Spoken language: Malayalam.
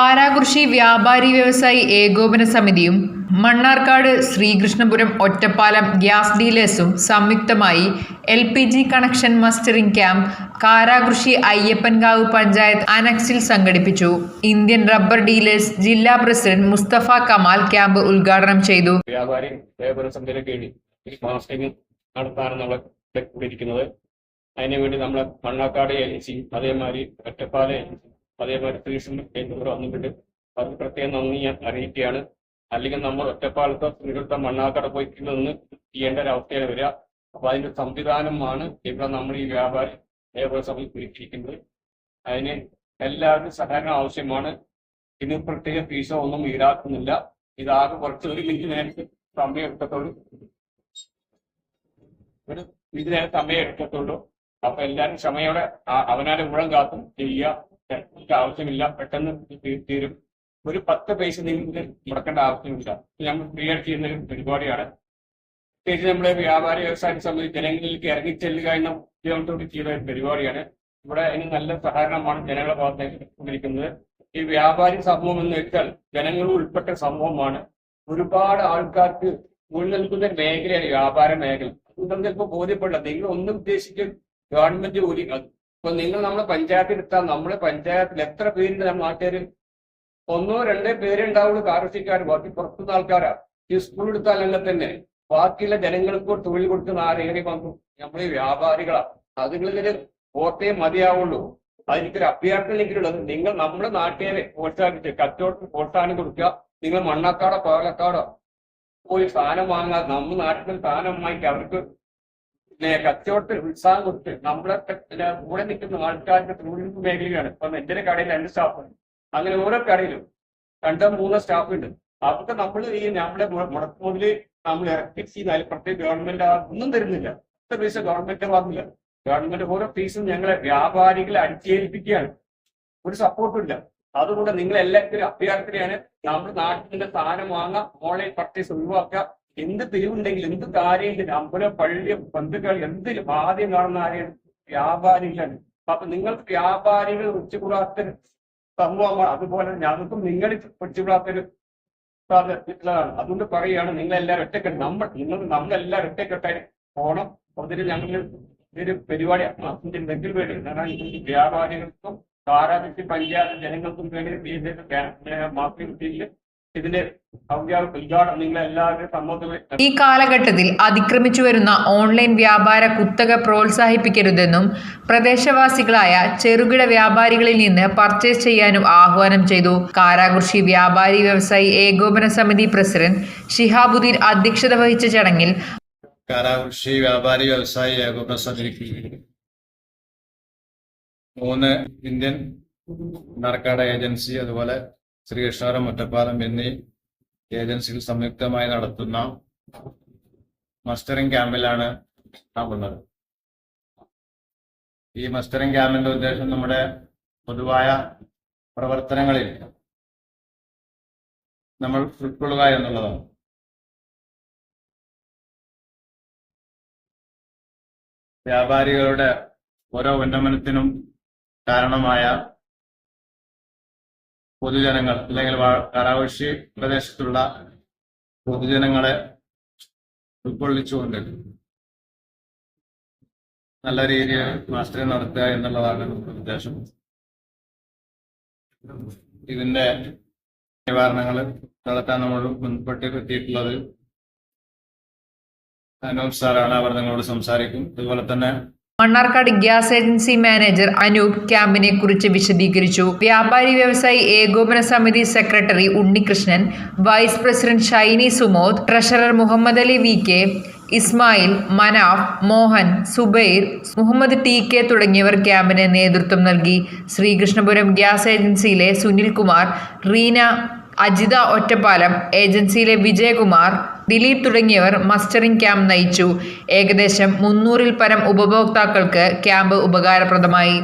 കാരാകുർശി വ്യാപാരി വ്യവസായി ഏകോപന സമിതിയും മണ്ണാർക്കാട് ശ്രീകൃഷ്ണപുരം ഒറ്റപ്പാലം ഗ്യാസ് ഡീലേഴ്സും സംയുക്തമായി L P G connection mustering camp കാരാകൃഷി Ayyappankavu panchayat അനക്സിൽ സംഘടിപ്പിച്ചു. ഇന്ത്യൻ റബ്ബർ ഡീലേഴ്സ് ജില്ലാ പ്രസിഡന്റ് മുസ്തഫ കമാൽ ക്യാമ്പ് ഉദ്ഘാടനം ചെയ്തു. വ്യാപാരി അതിനുവേണ്ടി നമ്മളെ മണ്ണാക്കാട് ഏജൻസി അതേമാതിരി ഒറ്റപ്പാല ഏജൻസി അതേമാതിരി ശ്രീകൃഷ്ണൻ എന്നിവർ വന്നിട്ടുണ്ട് അത് പ്രത്യേകം നന്ദി ഞാൻ അറിയിക്കുകയാണ്. അല്ലെങ്കിൽ നമ്മൾ ഒറ്റപ്പാലത്തോ ശ്രീകൃഷ്ണ മണ്ണാക്കട പോയി നിന്ന് ചെയ്യേണ്ട ഒരു അവസ്ഥയാണ് വരിക. അപ്പൊ അതിന്റെ സംവിധാനമാണ് ഇവിടെ നമ്മൾ ഈ വ്യാപാരി അതേപോലെ സഭയിൽ ഒരുക്കിയിരിക്കുന്നത്. അതിന് എല്ലാവരും സഹകരണം ആവശ്യമാണ്. ഇതിന് പ്രത്യേക ഫീസോ ഒന്നും ഈടാക്കുന്നില്ല. ഇതാകെ കുറച്ച് ഒരു മിനിറ്റ് നേരത്തെ സമയം എടുക്കത്തുള്ളൂ. ഒരു മിനിറ്റ് നേരം സമയം എടുക്കത്തുള്ളൂ. അപ്പൊ എല്ലാവരും ക്ഷമയോടെ അവനാലും ഊഴം കാത്തും ചെയ്യുക. ടെക്നിക്ക് ആവശ്യമില്ല പെട്ടെന്ന് തീരും. ഒരു പത്ത് പൈസ നിങ്ങൾക്ക് മുടക്കേണ്ട ആവശ്യമില്ല. നമ്മൾ ആയിട്ട് ചെയ്യുന്ന ഒരു പരിപാടിയാണ്. പ്രത്യേകിച്ച് നമ്മുടെ വ്യാപാര വ്യവസായ സംബന്ധിച്ച് ജനങ്ങളിലേക്ക് ഇറങ്ങിച്ചെല്ലുക എന്ന ഉദ്യോഗത്തോട് ചെയ്ത ഒരു പരിപാടിയാണ്. ഇവിടെ അതിന് നല്ല സഹകരണമാണ് ജനങ്ങളെ ഭാഗത്തേക്ക് ഈ വ്യാപാരി സമൂഹം എന്ന് വെച്ചാൽ ജനങ്ങൾ ഉൾപ്പെട്ട സമൂഹമാണ്. ഒരുപാട് ആൾക്കാർക്ക് മുന്നിൽ നിൽക്കുന്ന ഒരു മേഖലയാണ് വ്യാപാര മേഖല. അതുകൊണ്ട് ചിലപ്പോൾ ബോധ്യപ്പെടില്ല. നിങ്ങൾ ഒന്നും ഉദ്ദേശിച്ച് ഗവൺമെന്റ് ജോലി അത് ഇപ്പൊ നിങ്ങൾ നമ്മളെ പഞ്ചായത്തിൽ എത്താൻ നമ്മുടെ പഞ്ചായത്തിൽ എത്ര പേരുണ്ട് നമ്മൾ നാട്ടുകാർ ഒന്നോ രണ്ടോ പേരേ ഉണ്ടാവുള്ളൂ. കാർഷിക്കാർ ബാക്കി പുറത്തുനിന്ന് ആൾക്കാരാ. ഈ സ്കൂൾ അങ്ങനെ തന്നെ. ബാക്കിയുള്ള ജനങ്ങൾക്ക് തൊഴിൽ കൊടുക്കുന്ന ആരെങ്കിലും വന്നു? നമ്മൾ വ്യാപാരികളാ. അതുങ്ങളിതിന് ഓർത്തേ മതിയാവുള്ളൂ. അതിനൊരു അഭ്യർത്ഥനയെങ്കിലുള്ളത് നിങ്ങൾ നമ്മുടെ നാട്ടുകാരെ പ്രോത്സാഹിപ്പിച്ച് കച്ചവടത്തിന് പ്രോത്സാഹനം കൊടുക്കുക. നിങ്ങൾ മണ്ണാക്കാടോ പാലക്കാടോ പോയി സാധനം വാങ്ങാതെ നമ്മുടെ നാട്ടിൽ സാധനം വാങ്ങിക്കുക. അവർക്ക് കച്ചവടത്തിൽ ഉത്സാഹം കൊടുത്ത് നമ്മളെ കൂടെ നിൽക്കുന്ന ആൾക്കാരുടെ തൊഴിൽ മേഖലയാണ്. ഇപ്പൊ എന്റെ കടയിൽ രണ്ട് സ്റ്റാഫുണ്ട് അങ്ങനെ ഓരോ കടയിലും രണ്ടോ മൂന്നോ സ്റ്റാഫ് ഉണ്ട്. അതൊക്കെ നമ്മൾ ഈ നമ്മുടെ മുടക്ക് മുതൽ നമ്മൾ ഇറക്കി ചെയ്താൽ പ്രത്യേക ഗവൺമെന്റ് ഒന്നും തരുന്നില്ല. എത്ര പൈസ ഗവൺമെന്റ് വന്നില്ല ഗവൺമെന്റ് ഓരോ ഫീസും ഞങ്ങളെ വ്യാപാരികളെ അടിച്ചേൽപ്പിക്കുകയാണ്. ഒരു സപ്പോർട്ടും ഇല്ല. അതുകൊണ്ട് നിങ്ങൾ എല്ലാത്തിനും അഭ്യർത്ഥനയാണ് നമ്മുടെ നാട്ടിലെ സാധനം വാങ്ങാം ഓൺലൈൻ പർച്ചേസ് ഒഴിവാക്കുക എന്ത് പിരിവുണ്ടെങ്കിലും എന്ത് കാര്യമെങ്കിലും അമ്പലം പള്ളി ബന്ധുക്കൾ എന്ത് ആദ്യം കാണുന്ന ആരെയാണ് വ്യാപാരികളാണ്. അപ്പൊ നിങ്ങൾ വ്യാപാരികൾ ഉച്ചകൂടാത്ത സമൂഹമാണ് അതുപോലെ ഞങ്ങൾക്കും നിങ്ങൾ ഒച്ചുകൂടാത്തൊരു സാധ്യതയാണ് അതുകൊണ്ട് പറയുകയാണ് നിങ്ങൾ എല്ലാവരും ഒറ്റക്കെട്ട് നമ്മൾ നിങ്ങൾ നമ്മളെല്ലാവരും ഒറ്റക്കെട്ടായി പോണം അതിന് ഞങ്ങൾ ഒരു പരിപാടി ആസ്വദിച്ചിട്ടുണ്ടെങ്കിൽ വേണ്ടി വ്യാപാരികൾക്കും കാരാതിഥി പഞ്ചായത്ത് ജനങ്ങൾക്കും വേണ്ടി മാർക്കറ്റിൽ ഇതിന്റെ ഈ കാലഘട്ടത്തിൽ അതിക്രമിച്ചു വരുന്ന ഓൺലൈൻ വ്യാപാര കുത്തക പ്രോത്സാഹിപ്പിക്കരുതെന്നും പ്രദേശവാസികളായ ചെറുകിട വ്യാപാരികളിൽ നിന്ന് പർച്ചേസ് ചെയ്യാനും ആഹ്വാനം ചെയ്തു. കാരാകുർശി വ്യാപാരി വ്യവസായി ഏകോപന സമിതി പ്രസിഡന്റ് ഷിഹാബുദ്ദീൻ അധ്യക്ഷത വഹിച്ച ചടങ്ങിൽ കാരാകൃഷി വ്യാപാരി വ്യവസായി ഏകോപന സമിതിക്ക് മൂന്ന് ഇന്ത്യൻ നർക്കാട ഏജൻസി അതുപോലെ ശ്രീകൃഷ്ണപുരം ഒറ്റപ്പാലം എന്നീ ഏജൻസികൾ സംയുക്തമായി നടത്തുന്ന മസ്റ്ററിംഗ് ക്യാമ്പിലാണ് നാം ഈ മസ്റ്ററിംഗ് ക്യാമ്പിന്റെ ഉദ്ദേശം നമ്മുടെ പൊതുവായ പ്രവർത്തനങ്ങളിൽ നമ്മൾ ഉൾക്കൊള്ളുക എന്നുള്ളതാണ്. വ്യാപാരികളുടെ ഓരോ ഉന്നമനത്തിനും കാരണമായ പൊതുജനങ്ങൾ അല്ലെങ്കിൽ കരാവശി പ്രദേശത്തുള്ള പൊതുജനങ്ങളെ ഉൾക്കൊള്ളിച്ചുകൊണ്ട് നല്ല രീതിയിൽ മാസ്റ്റർ നടത്തുക എന്നുള്ളതാണ് ഉദ്ദേശം. ഇതിന്റെ നിവാരണങ്ങൾ നടത്താൻ നമ്മൾ മുൻപട്ട് എത്തിയിട്ടുള്ളത്. അനൂപ് സാറാണ് അവർ നിങ്ങളോട് സംസാരിക്കും. അതുപോലെ തന്നെ Mannarkkad gas agency manager Anoop ക്യാമ്പിനെ കുറിച്ച് വിശദീകരിച്ചു. വ്യാപാരി വ്യവസായി ഏകോപന സമിതി secretary Unnikrishnan vice president Shiny Sumod treasurer Muhammad Ali V K Ismail Manaf Mohan Zubair Muhammad T K തുടങ്ങിയവർ ക്യാമ്പിന് നേതൃത്വം നൽകി. ശ്രീകൃഷ്ണപുരം ഗ്യാസ് ഏജൻസിയിലെ സുനിൽകുമാർ റീന അജിത ഒറ്റപ്പാലം ഏജൻസിയിലെ വിജയകുമാർ ദിലീപ് തുടങ്ങിയവർ മസ്റ്ററിംഗ് ക്യാമ്പ് നയിച്ചു. ഏകദേശം മുന്നൂറിൽ പരം ഉപഭോക്താക്കൾക്ക് ക്യാമ്പ് ഉപകാരപ്രദമായി.